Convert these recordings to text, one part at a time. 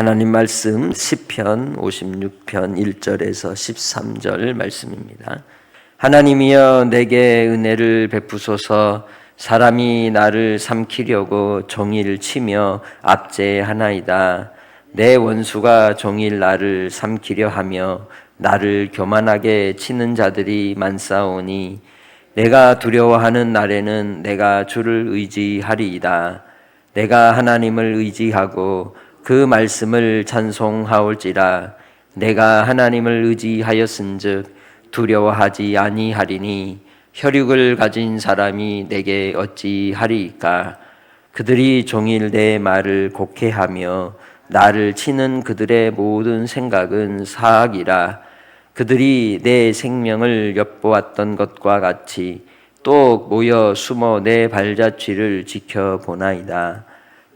하나님 말씀 10편 56편 1절에서 13절 말씀입니다. 하나님이여 내게 은혜를 베푸소서 사람이 나를 삼키려고 종일 치며 압제하나이다. 내 원수가 종일 나를 삼키려 하며 나를 교만하게 치는 자들이 많사오니 내가 두려워하는 날에는 내가 주를 의지하리이다. 내가 하나님을 의지하고 그 말씀을 찬송하올지라. 내가 하나님을 의지하였은즉 두려워하지 아니하리니 혈육을 가진 사람이 내게 어찌하리이까? 그들이 종일 내 말을 곡해하며 나를 치는 그들의 모든 생각은 사악이라. 그들이 내 생명을 엿보았던 것과 같이 또 모여 숨어 내 발자취를 지켜보나이다.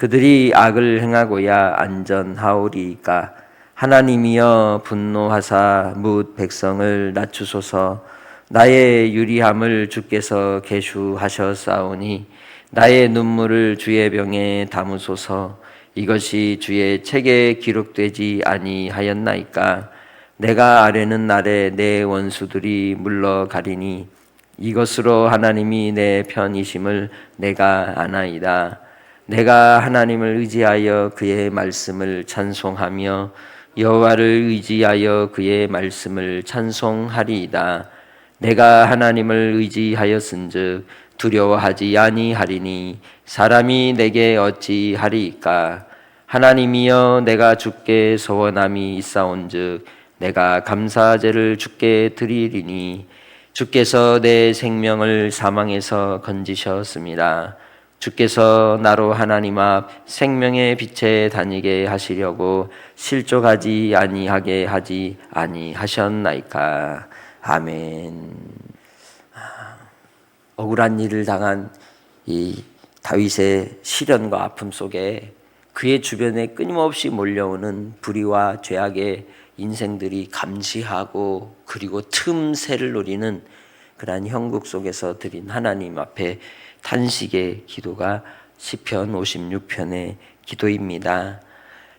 그들이 악을 행하고야 안전하오리까. 하나님이여 분노하사 뭇 백성을 낮추소서. 나의 유리함을 주께서 계수하셨사오니 나의 눈물을 주의 병에 담으소서. 이것이 주의 책에 기록되지 아니하였나이까. 내가 아뢰는 날에 내 원수들이 물러가리니 이것으로 하나님이 내 편이심을 내가 아나이다. 내가 하나님을 의지하여 그의 말씀을 찬송하며 여호와를 의지하여 그의 말씀을 찬송하리이다. 내가 하나님을 의지하였은즉 두려워하지 아니하리니 사람이 내게 어찌하리이까 하나님이여 내가 주께 소원함이 있사온즉 내가 감사제를 주께 드리리니 주께서 내 생명을 사망에서 건지셨습니다. 주께서 나로 하나님 앞 생명의 빛에 다니게 하시려고 실족하지 아니하게 하지 아니하셨나이까. 아멘. 억울한 일을 당한 이 다윗의 시련과 아픔 속에 그의 주변에 끊임없이 몰려오는 불의와 죄악의 인생들이 감시하고 그리고 틈새를 노리는 그러한 형국 속에서 드린 하나님 앞에 탄식의 기도가 시편 56편의 기도입니다.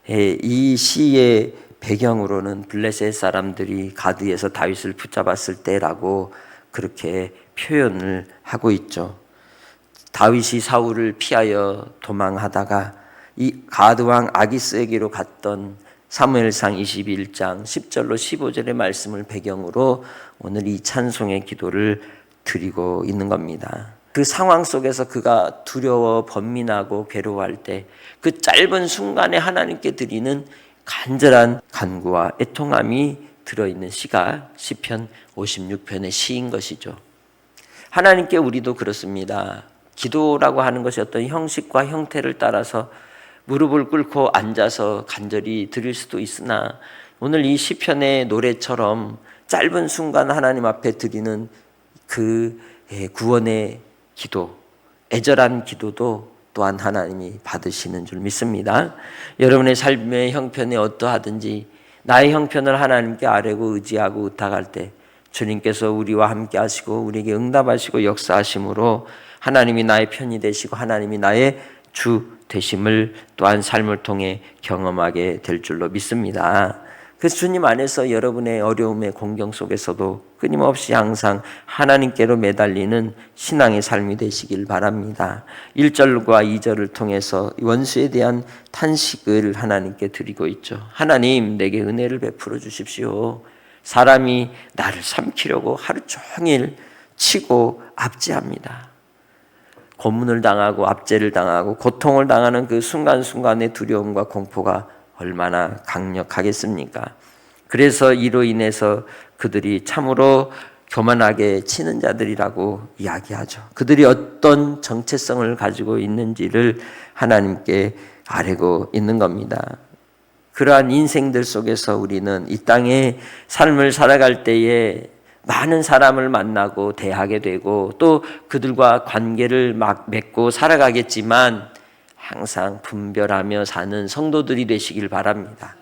예, 이 시의 배경으로는 블레셋 사람들이 가드에서 다윗을 붙잡았을 때라고 그렇게 표현을 하고 있죠. 다윗이 사울을 피하여 도망하다가 이 가드 왕 아기스에게로 갔던 사무엘상 21장 10절로 15절의 말씀을 배경으로 오늘 이 찬송의 기도를 드리고 있는 겁니다. 그 상황 속에서 그가 두려워 번민하고 괴로워할 때 그 짧은 순간에 하나님께 드리는 간절한 간구와 애통함이 들어있는 시가 시편 56편의 시인 것이죠. 하나님께 우리도 그렇습니다. 기도라고 하는 것이 어떤 형식과 형태를 따라서 무릎을 꿇고 앉아서 간절히 드릴 수도 있으나 오늘 이 시편의 노래처럼 짧은 순간 하나님 앞에 드리는 그 구원의 기도, 애절한 기도도 또한 하나님이 받으시는 줄 믿습니다. 여러분의 삶의 형편이 어떠하든지 나의 형편을 하나님께 아뢰고 의지하고 의탁할 때 주님께서 우리와 함께 하시고 우리에게 응답하시고 역사하심으로 하나님이 나의 편이 되시고 하나님이 나의 주 되심을 또한 삶을 통해 경험하게 될 줄로 믿습니다. 그래서 주님 안에서 여러분의 어려움의 공경 속에서도 끊임없이 항상 하나님께로 매달리는 신앙의 삶이 되시길 바랍니다. 1절과 2절을 통해서 원수에 대한 탄식을 하나님께 드리고 있죠. 하나님, 내게 은혜를 베풀어 주십시오. 사람이 나를 삼키려고 하루 종일 치고 압제합니다. 고문을 당하고 압제를 당하고 고통을 당하는 그 순간순간의 두려움과 공포가 얼마나 강력하겠습니까? 그래서 이로 인해서 그들이 참으로 교만하게 치는 자들이라고 이야기하죠. 그들이 어떤 정체성을 가지고 있는지를 하나님께 아뢰고 있는 겁니다. 그러한 인생들 속에서 우리는 이 땅에 삶을 살아갈 때에 많은 사람을 만나고 대하게 되고 또 그들과 관계를 막 맺고 살아가겠지만 항상 분별하며 사는 성도들이 되시길 바랍니다.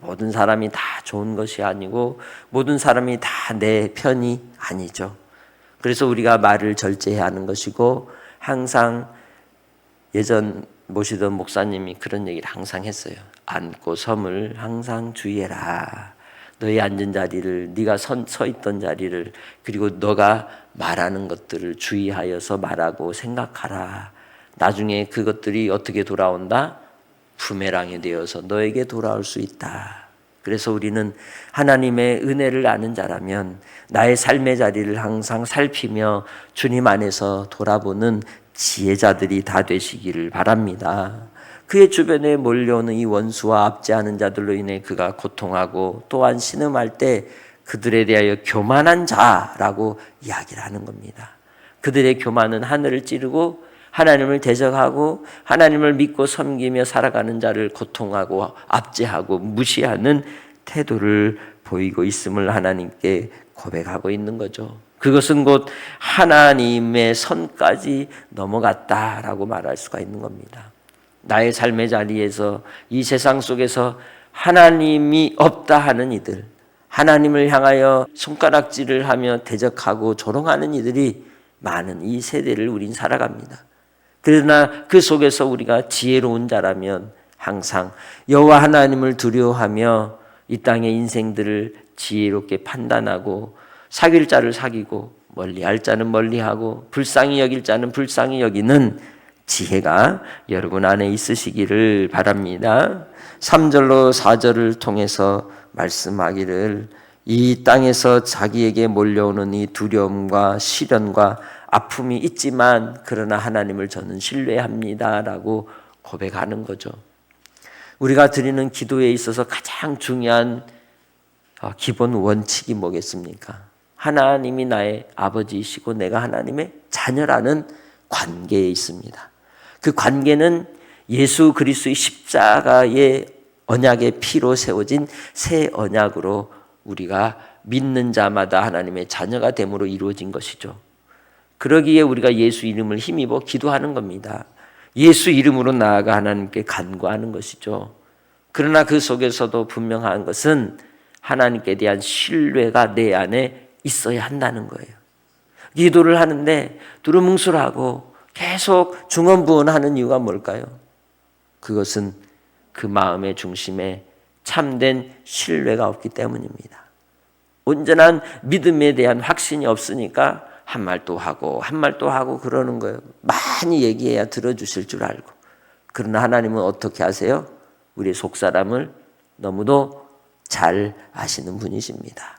모든 사람이 다 좋은 것이 아니고 모든 사람이 다 내 편이 아니죠. 그래서 우리가 말을 절제해야 하는 것이고 항상 예전 모시던 목사님이 그런 얘기를 항상 했어요. 앉고 섬을 항상 주의해라. 너의 앉은 자리를 네가 선, 서 있던 자리를 그리고 너가 말하는 것들을 주의하여서 말하고 생각하라. 나중에 그것들이 어떻게 돌아온다? 부메랑이 되어서 너에게 돌아올 수 있다. 그래서 우리는 하나님의 은혜를 아는 자라면 나의 삶의 자리를 항상 살피며 주님 안에서 돌아보는 지혜자들이 다 되시기를 바랍니다. 그의 주변에 몰려오는 이 원수와 압제하는 자들로 인해 그가 고통하고 또한 신음할 때 그들에 대하여 교만한 자라고 이야기를 하는 겁니다. 그들의 교만은 하늘을 찌르고 하나님을 대적하고 하나님을 믿고 섬기며 살아가는 자를 고통하고 압제하고 무시하는 태도를 보이고 있음을 하나님께 고백하고 있는 거죠. 그것은 곧 하나님의 선까지 넘어갔다라고 말할 수가 있는 겁니다. 나의 삶의 자리에서 이 세상 속에서 하나님이 없다 하는 이들, 하나님을 향하여 손가락질을 하며 대적하고 조롱하는 이들이 많은 이 세대를 우린 살아갑니다. 그러나 그 속에서 우리가 지혜로운 자라면 항상 여호와 하나님을 두려워하며 이 땅의 인생들을 지혜롭게 판단하고 사귈 자를 사귀고 멀리할 자는 멀리하고 불쌍히 여길 자는 불쌍히 여기는 지혜가 여러분 안에 있으시기를 바랍니다. 3절로 4절을 통해서 말씀하기를 이 땅에서 자기에게 몰려오는 이 두려움과 시련과 아픔이 있지만 그러나 하나님을 저는 신뢰합니다라고 고백하는 거죠. 우리가 드리는 기도에 있어서 가장 중요한 어, 기본 원칙이 뭐겠습니까? 하나님이 나의 아버지이시고 내가 하나님의 자녀라는 관계에 있습니다. 그 관계는 예수 그리스도의 십자가의 언약의 피로 세워진 새 언약으로 우리가 믿는 자마다 하나님의 자녀가 됨으로 이루어진 것이죠. 그러기에 우리가 예수 이름을 힘입어 기도하는 겁니다. 예수 이름으로 나아가 하나님께 간구하는 것이죠. 그러나 그 속에서도 분명한 것은 하나님께 대한 신뢰가 내 안에 있어야 한다는 거예요. 기도를 하는데 두루뭉술하고 계속 중언부언하는 이유가 뭘까요? 그것은 그 마음의 중심에 참된 신뢰가 없기 때문입니다. 온전한 믿음에 대한 확신이 없으니까 한 말 또 하고 한 말 또 하고 그러는 거예요. 많이 얘기해야 들어주실 줄 알고. 그러나 하나님은 어떻게 하세요? 우리 속 사람을 너무도 잘 아시는 분이십니다.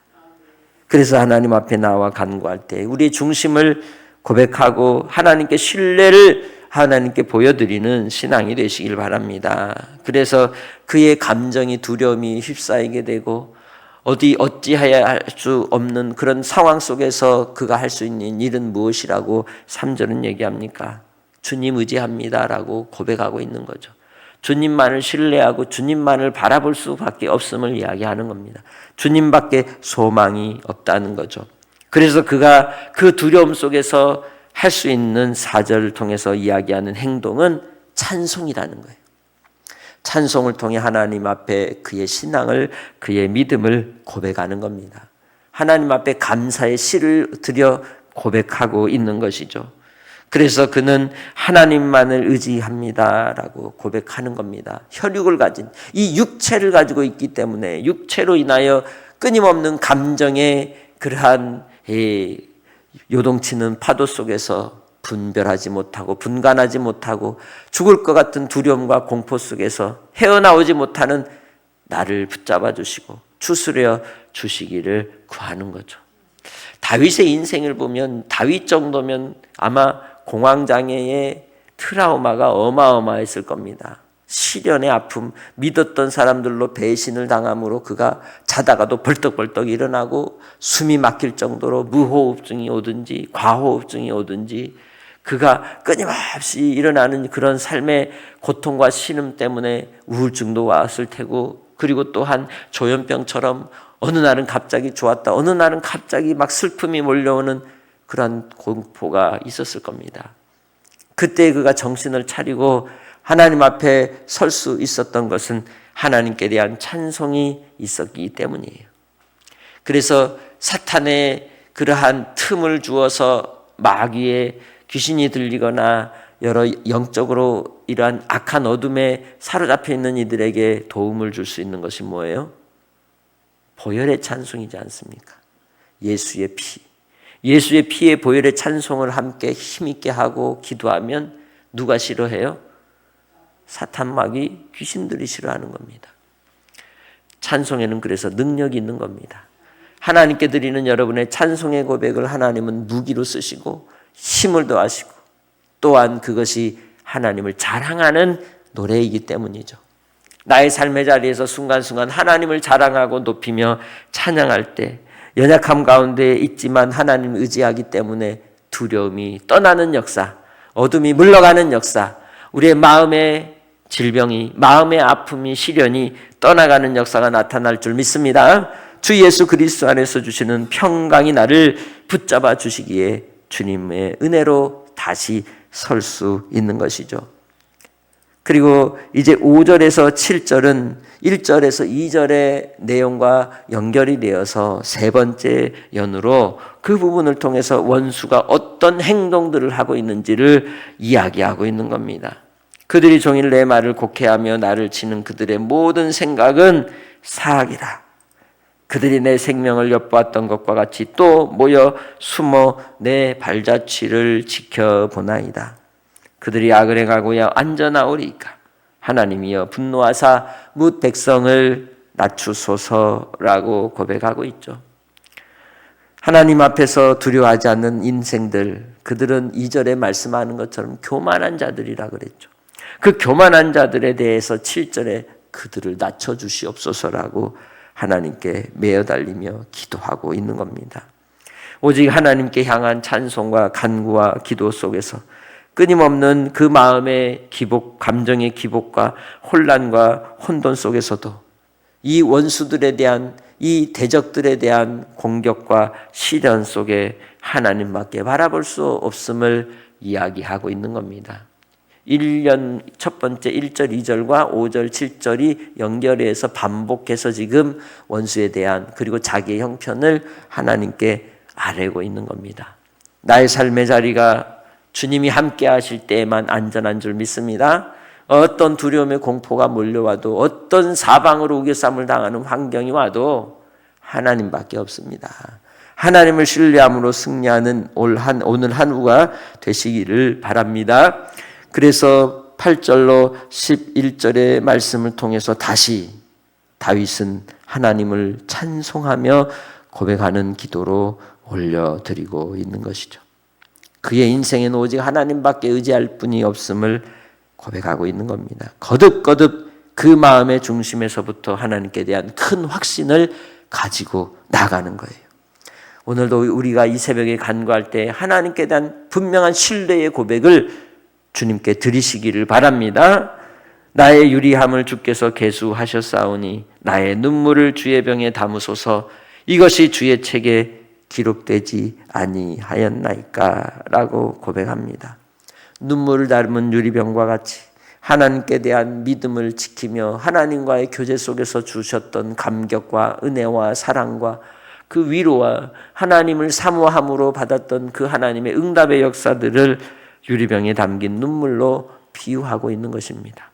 그래서 하나님 앞에 나와 간구할 때 우리의 중심을 고백하고 하나님께 신뢰를 하나님께 보여드리는 신앙이 되시길 바랍니다. 그래서 그의 감정이 두려움이 휩싸이게 되고 어디 어찌해야 할수 없는 그런 상황 속에서 그가 할 수 있는 일은 무엇이라고 3절은 얘기합니까? 주님 의지합니다라고 고백하고 있는 거죠. 주님만을 신뢰하고 주님만을 바라볼 수밖에 없음을 이야기하는 겁니다. 주님밖에 소망이 없다는 거죠. 그래서 그가 그 두려움 속에서 할 수 있는 사절을 통해서 이야기하는 행동은 찬송이라는 거예요. 찬송을 통해 하나님 앞에 그의 신앙을 그의 믿음을 고백하는 겁니다. 하나님 앞에 감사의 시를 드려 고백하고 있는 것이죠. 그래서 그는 하나님만을 의지합니다라고 고백하는 겁니다. 혈육을 가진 이 육체를 가지고 있기 때문에 육체로 인하여 끊임없는 감정의 그러한 요동치는 파도 속에서 분별하지 못하고 분간하지 못하고 죽을 것 같은 두려움과 공포 속에서 헤어나오지 못하는 나를 붙잡아 주시고 추스려 주시기를 구하는 거죠. 다윗의 인생을 보면 다윗 정도면 아마 공황장애의 트라우마가 어마어마했을 겁니다. 시련의 아픔, 믿었던 사람들로 배신을 당함으로 그가 자다가도 벌떡벌떡 일어나고 숨이 막힐 정도로 무호흡증이 오든지 과호흡증이 오든지 그가 끊임없이 일어나는 그런 삶의 고통과 신음 때문에 우울증도 왔을 테고 그리고 또한 조현병처럼 어느 날은 갑자기 좋았다. 어느 날은 갑자기 막 슬픔이 몰려오는 그런 공포가 있었을 겁니다. 그때 그가 정신을 차리고 하나님 앞에 설 수 있었던 것은 하나님께 대한 찬송이 있었기 때문이에요. 그래서 사탄의 그러한 틈을 주어서 마귀의 귀신이 들리거나 여러 영적으로 이러한 악한 어둠에 사로잡혀 있는 이들에게 도움을 줄 수 있는 것이 뭐예요? 보혈의 찬송이지 않습니까? 예수의 피. 예수의 피의 보혈의 찬송을 함께 힘있게 하고 기도하면 누가 싫어해요? 사탄막이 귀신들이 싫어하는 겁니다. 찬송에는 그래서 능력이 있는 겁니다. 하나님께 드리는 여러분의 찬송의 고백을 하나님은 무기로 쓰시고 힘을 더하시고 또한 그것이 하나님을 자랑하는 노래이기 때문이죠. 나의 삶의 자리에서 순간순간 하나님을 자랑하고 높이며 찬양할 때 연약함 가운데 있지만 하나님 의지하기 때문에 두려움이 떠나는 역사, 어둠이 물러가는 역사, 우리의 마음의 질병이, 마음의 아픔이, 시련이 떠나가는 역사가 나타날 줄 믿습니다. 주 예수 그리스도 안에서 주시는 평강이 나를 붙잡아 주시기에 주님의 은혜로 다시 설 수 있는 것이죠. 그리고 이제 5절에서 7절은 1절에서 2절의 내용과 연결이 되어서 세 번째 연으로 그 부분을 통해서 원수가 어떤 행동들을 하고 있는지를 이야기하고 있는 겁니다. 그들이 종일 내 말을 곡해하며 나를 치는 그들의 모든 생각은 사악이라. 그들이 내 생명을 엿보았던 것과 같이 또 모여 숨어 내 발자취를 지켜보나이다. 그들이 악을 행하고야 안전하오리까. 하나님이여 분노하사 뭇 백성을 낮추소서라고 고백하고 있죠. 하나님 앞에서 두려워하지 않는 인생들, 그들은 이절에 말씀하는 것처럼 교만한 자들이라 그랬죠. 그 교만한 자들에 대해서 7절에 그들을 낮춰주시옵소서라고 하나님께 매어 달리며 기도하고 있는 겁니다. 오직 하나님께 향한 찬송과 간구와 기도 속에서 끊임없는 그 마음의 기복, 감정의 기복과 혼란과 혼돈 속에서도 이 원수들에 대한 이 대적들에 대한 공격과 시련 속에 하나님밖에 바라볼 수 없음을 이야기하고 있는 겁니다. 1년 첫 번째 1절, 2절과 5절, 7절이 연결해서 반복해서 지금 원수에 대한 그리고 자기의 형편을 하나님께 아뢰고 있는 겁니다. 나의 삶의 자리가 주님이 함께 하실 때에만 안전한 줄 믿습니다. 어떤 두려움의 공포가 몰려와도 어떤 사방으로 우겨쌈을 당하는 환경이 와도 하나님밖에 없습니다. 하나님을 신뢰함으로 승리하는 올 한, 오늘 한 후가 되시기를 바랍니다. 그래서 8절로 11절의 말씀을 통해서 다시 다윗은 하나님을 찬송하며 고백하는 기도로 올려드리고 있는 것이죠. 그의 인생에는 오직 하나님밖에 의지할 분이 없음을 고백하고 있는 겁니다. 거듭거듭 그 마음의 중심에서부터 하나님께 대한 큰 확신을 가지고 나가는 거예요. 오늘도 우리가 이 새벽에 간구할 때 하나님께 대한 분명한 신뢰의 고백을 주님께 드리시기를 바랍니다. 나의 유리함을 주께서 계수하셨사오니 나의 눈물을 주의 병에 담으소서 이것이 주의 책에 기록되지 아니하였나이까라고 고백합니다. 눈물을 닮은 유리병과 같이 하나님께 대한 믿음을 지키며 하나님과의 교제 속에서 주셨던 감격과 은혜와 사랑과 그 위로와 하나님을 사모함으로 받았던 그 하나님의 응답의 역사들을 유리병에 담긴 눈물로 비유하고 있는 것입니다.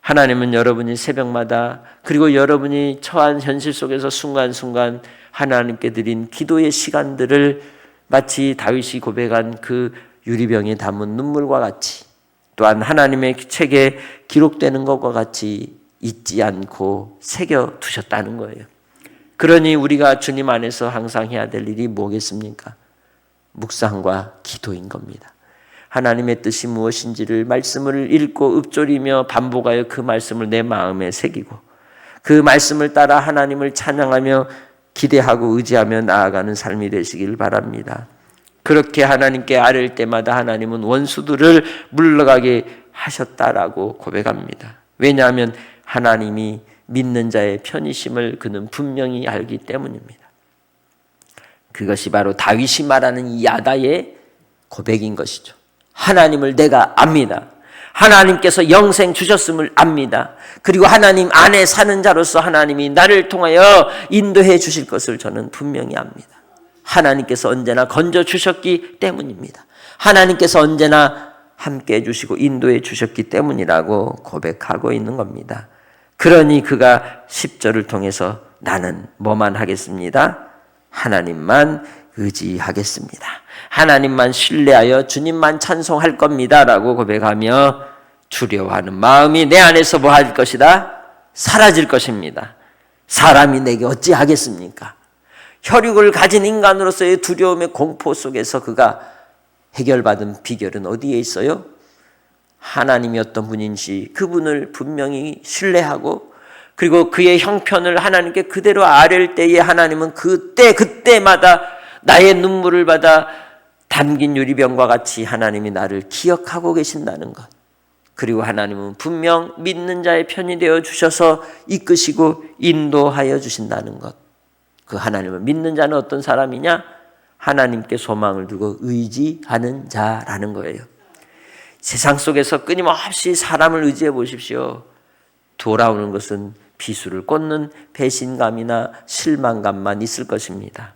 하나님은 여러분이 새벽마다 그리고 여러분이 처한 현실 속에서 순간순간 하나님께 드린 기도의 시간들을 마치 다윗이 고백한 그 유리병에 담은 눈물과 같이 또한 하나님의 책에 기록되는 것과 같이 잊지 않고 새겨 두셨다는 거예요. 그러니 우리가 주님 안에서 항상 해야 될 일이 뭐겠습니까? 묵상과 기도인 겁니다. 하나님의 뜻이 무엇인지를 말씀을 읽고 읊조리며 반복하여 그 말씀을 내 마음에 새기고 그 말씀을 따라 하나님을 찬양하며 기대하고 의지하며 나아가는 삶이 되시길 바랍니다. 그렇게 하나님께 아뢰 때마다 하나님은 원수들을 물러가게 하셨다라고 고백합니다. 왜냐하면 하나님이 믿는 자의 편이심을 그는 분명히 알기 때문입니다. 그것이 바로 다윗이 말하는 이 야다의 고백인 것이죠. 하나님을 내가 압니다. 하나님께서 영생 주셨음을 압니다. 그리고 하나님 안에 사는 자로서 하나님이 나를 통하여 인도해 주실 것을 저는 분명히 압니다. 하나님께서 언제나 건져 주셨기 때문입니다. 하나님께서 언제나 함께 해주시고 인도해 주셨기 때문이라고 고백하고 있는 겁니다. 그러니 그가 10절을 통해서 나는 뭐만 하겠습니다. 하나님만 의지하겠습니다. 하나님만 신뢰하여 주님만 찬송할 겁니다. 라고 고백하며 두려워하는 마음이 내 안에서 뭐 할 것이다? 사라질 것입니다. 사람이 내게 어찌 하겠습니까? 혈육을 가진 인간으로서의 두려움의 공포 속에서 그가 해결받은 비결은 어디에 있어요? 하나님이 어떤 분인지 그분을 분명히 신뢰하고 그리고 그의 형편을 하나님께 그대로 아랠 때에 하나님은 그때 그때마다 나의 눈물을 받아 담긴 유리병과 같이 하나님이 나를 기억하고 계신다는 것. 그리고 하나님은 분명 믿는 자의 편이 되어 주셔서 이끄시고 인도하여 주신다는 것. 그 하나님을 믿는 자는 어떤 사람이냐? 하나님께 소망을 두고 의지하는 자라는 거예요. 세상 속에서 끊임없이 사람을 의지해 보십시오. 돌아오는 것은 비수를 꽂는 배신감이나 실망감만 있을 것입니다.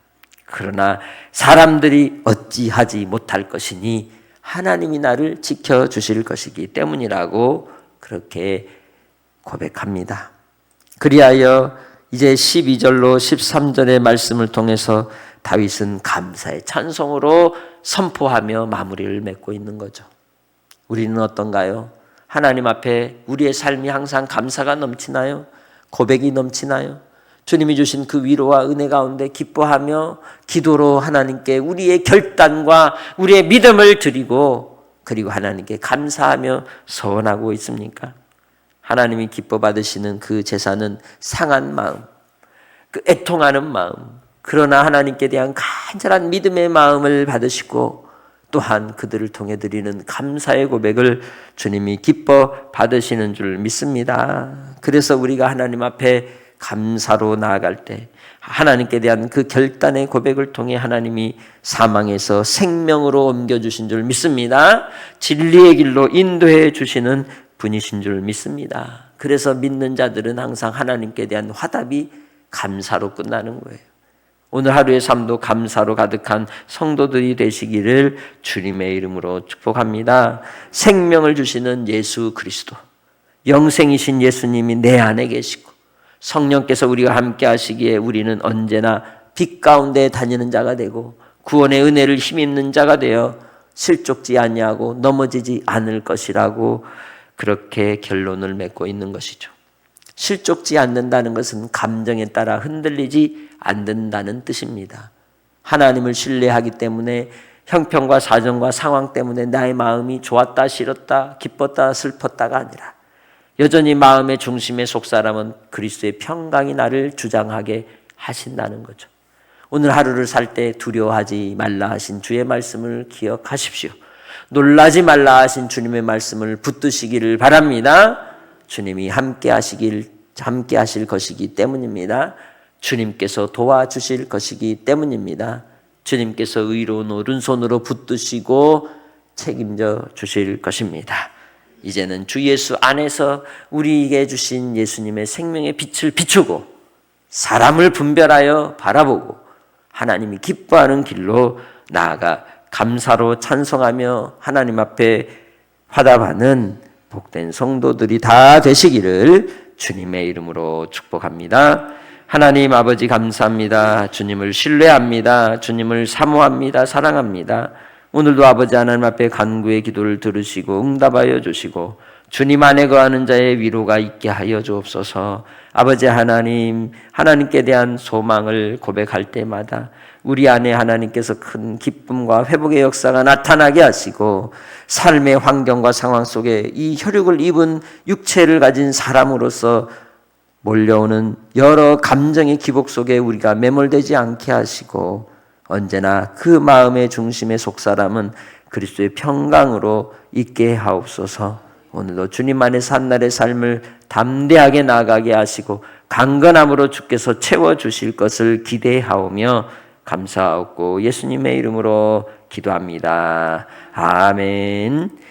그러나 사람들이 어찌하지 못할 것이니 하나님이 나를 지켜 주실 것이기 때문이라고 그렇게 고백합니다. 그리하여 이제 12절로 13절의 말씀을 통해서 다윗은 감사의 찬송으로 선포하며 마무리를 맺고 있는 거죠. 우리는 어떤가요? 하나님 앞에 우리의 삶이 항상 감사가 넘치나요? 고백이 넘치나요? 주님이 주신 그 위로와 은혜 가운데 기뻐하며 기도로 하나님께 우리의 결단과 우리의 믿음을 드리고 그리고 하나님께 감사하며 서원하고 있습니까? 하나님이 기뻐 받으시는 그 제사는 상한 마음, 그 애통하는 마음, 그러나 하나님께 대한 간절한 믿음의 마음을 받으시고 또한 그들을 통해 드리는 감사의 고백을 주님이 기뻐 받으시는 줄 믿습니다. 그래서 우리가 하나님 앞에 감사로 나아갈 때 하나님께 대한 그 결단의 고백을 통해 하나님이 사망에서 생명으로 옮겨주신 줄 믿습니다. 진리의 길로 인도해 주시는 분이신 줄 믿습니다. 그래서 믿는 자들은 항상 하나님께 대한 화답이 감사로 끝나는 거예요. 오늘 하루의 삶도 감사로 가득한 성도들이 되시기를 주님의 이름으로 축복합니다. 생명을 주시는 예수 그리스도, 영생이신 예수님이 내 안에 계시고, 성령께서 우리가 함께 하시기에 우리는 언제나 빛 가운데 다니는 자가 되고, 구원의 은혜를 힘입는 자가 되어 실족지 아니하고 넘어지지 않을 것이라고 그렇게 결론을 맺고 있는 것이죠. 실족지 않는다는 것은 감정에 따라 흔들리지 않는다는 뜻입니다. 하나님을 신뢰하기 때문에 형편과 사정과 상황 때문에 나의 마음이 좋았다 싫었다 기뻤다 슬펐다가 아니라 여전히 마음의 중심의 속사람은 그리스도의 평강이 나를 주장하게 하신다는 거죠. 오늘 하루를 살 때 두려워하지 말라 하신 주의 말씀을 기억하십시오. 놀라지 말라 하신 주님의 말씀을 붙드시기를 바랍니다. 주님이 함께 하시길 함께 하실 것이기 때문입니다. 주님께서 도와주실 것이기 때문입니다. 주님께서 의로운 오른손으로 붙드시고 책임져 주실 것입니다. 이제는 주 예수 안에서 우리에게 주신 예수님의 생명의 빛을 비추고 사람을 분별하여 바라보고 하나님이 기뻐하는 길로 나아가 감사로 찬송하며 하나님 앞에 화답하는 복된 성도들이 다 되시기를 주님의 이름으로 축복합니다. 하나님 아버지 감사합니다. 주님을 신뢰합니다. 주님을 사모합니다. 사랑합니다. 오늘도 아버지 하나님 앞에 간구의 기도를 들으시고 응답하여 주시고 주님 안에 거하는 자의 위로가 있게 하여 주옵소서. 아버지 하나님, 하나님께 대한 소망을 고백할 때마다 우리 안에 하나님께서 큰 기쁨과 회복의 역사가 나타나게 하시고 삶의 환경과 상황 속에 이 혈육을 입은 육체를 가진 사람으로서 몰려오는 여러 감정의 기복 속에 우리가 매몰되지 않게 하시고 언제나 그 마음의 중심의 속사람은 그리스도의 평강으로 있게 하옵소서. 오늘도 주님 안에 산 날의 삶을 담대하게 나가게 하시고 강건함으로 주께서 채워 주실 것을 기대하오며 감사하고 예수님의 이름으로 기도합니다. 아멘.